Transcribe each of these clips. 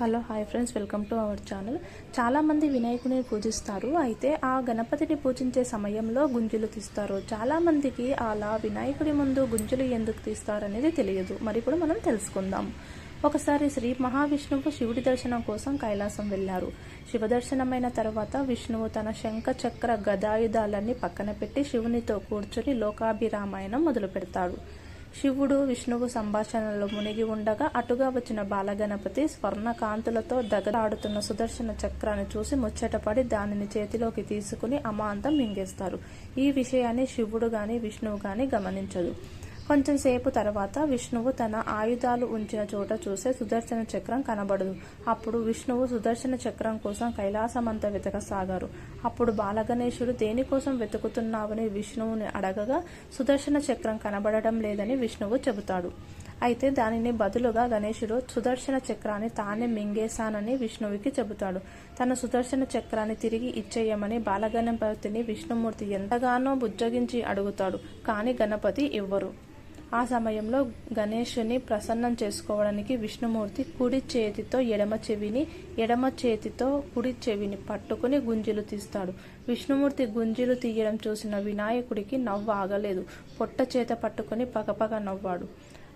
Hello hi friends welcome to our channel. చాలామంది వినాయకుని పూజిస్తారు. అయితే ఆ గణపతిని పూజించే సమయంలో గుంజులు తీస్తారు. చాలామందికి అలా వినాయకుడి ముందు గుంజులు ఎందుకు తీస్తారనేది తెలియదు. మరి ఇప్పుడు మనం తెలుసుకుందాం. ఒకసారి శ్రీ మహావిష్ణువు శివుడి దర్శనం కోసం కైలాసం వెళ్ళారు శివదర్శనమైన తర్వాత విష్ణువు తన శంఖ చక్ర గదాయుధాలన్నీ పక్కన పెట్టి శివునితో కూర్చుని లోకాభిరామాయణం మొదలు పెడతాడు శివుడు విష్ణువు సంభాషణలో మునిగి ఉండగా అటుగా వచ్చిన బాలగణపతి స్వర్ణ కాంతులతో దగడాడుతున్న సుదర్శన చక్రాన్ని చూసి ముచ్చటపడి దానిని చేతిలోకి తీసుకుని అమాంతం మింగేస్తారు. ఈ విషయాన్ని శివుడు గాని విష్ణువు గాని గమనించదు. కొంచెంసేపు తర్వాత విష్ణువు తన ఆయుధాలు ఉంచిన చోట చూసే సుదర్శన చక్రం కనబడదు. అప్పుడు విష్ణువు సుదర్శన చక్రం కోసం కైలాసమంతా వెతకసాగారు. అప్పుడు బాలగణేశుడు దేనికోసం వెతుకుతున్నావని విష్ణువుని అడగగా సుదర్శన చక్రం కనబడడం లేదని విష్ణువు చెబుతాడు. అయితే దానిని బదులుగా గణేశుడు సుదర్శన చక్రాన్ని తానే మింగేశానని విష్ణువుకి చెబుతాడు. తన సుదర్శన చక్రాన్ని తిరిగి ఇచ్చేయమని బాలగణపతిని విష్ణుమూర్తి ఎంతగానో బుజ్జగించి అడుగుతాడు. కానీ గణపతి ఇవ్వరు. ఆ సమయంలో గణేషుని ప్రసన్నం చేసుకోవడానికి విష్ణుమూర్తి కుడి చేతితో ఎడమ చెవిని ఎడమ చేతితో కుడి చెవిని పట్టుకుని గుంజులు తీస్తాడు. విష్ణుమూర్తి గుంజులు తీయడం చూసిన వినాయకుడికి నవ్వు ఆగలేదు. పొట్ట చేత పట్టుకుని పగపగ నవ్వాడు.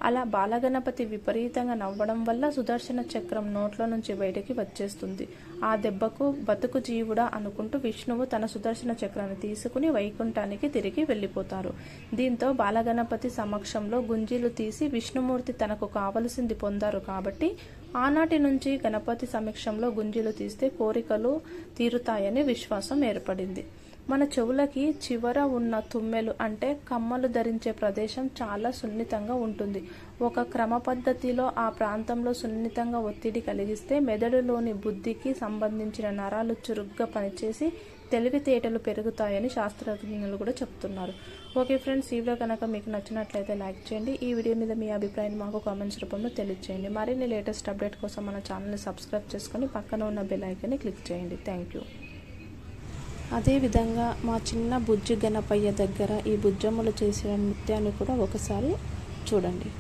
అలా బాలగణపతి విపరీతంగా నవ్వడం వల్ల సుదర్శన చక్రం నోట్లో నుంచి బయటికి వచ్చేస్తుంది. ఆ దెబ్బకు బతుకు జీవుడా అనుకుంటూ విష్ణువు తన సుదర్శన చక్రాన్ని తీసుకుని వైకుంఠానికి తిరిగి వెళ్ళిపోతారు. దీంతో బాలగణపతి సమక్షంలో గుంజీలు తీసి విష్ణుమూర్తి తనకు కావలసింది పొందారు కాబట్టి ఆనాటి నుంచి గణపతి సమక్షంలో గుంజీలు తీస్తే కోరికలు తీరుతాయని విశ్వాసం ఏర్పడింది. మన చెవులకి చివర ఉన్న తుమ్మెలు అంటే కమ్మలు ధరించే ప్రదేశం చాలా సున్నితంగా ఉంటుంది. ఒక క్రమ పద్ధతిలో ఆ ప్రాంతంలో సున్నితంగా ఒత్తిడి కలిగిస్తే మెదడులోని బుద్ధికి సంబంధించిన నరాలు చురుగ్గా పనిచేసి తెలివితేటలు పెరుగుతాయని శాస్త్రజ్ఞులు కూడా చెప్తున్నారు. ఓకే ఫ్రెండ్స్ ఈ వీడియో కనుక మీకు నచ్చినట్లయితే లైక్ చేయండి. ఈ వీడియో మీద మీ అభిప్రాయం మాకు కామెంట్స్ రూపంలో తెలియజేయండి మరిన్ని లేటెస్ట్ అప్డేట్ కోసం మన ఛానల్ని సబ్స్క్రైబ్ చేసుకొని పక్కన ఉన్న బెల్ ఐకాన్ని క్లిక్ చేయండి. Thank you. అదేవిధంగా మా చిన్న బుజ్జి గణపయ్య దగ్గర ఈ బుజ్జమ్మలు చేసిన నృత్యాన్ని కూడా ఒకసారి చూడండి.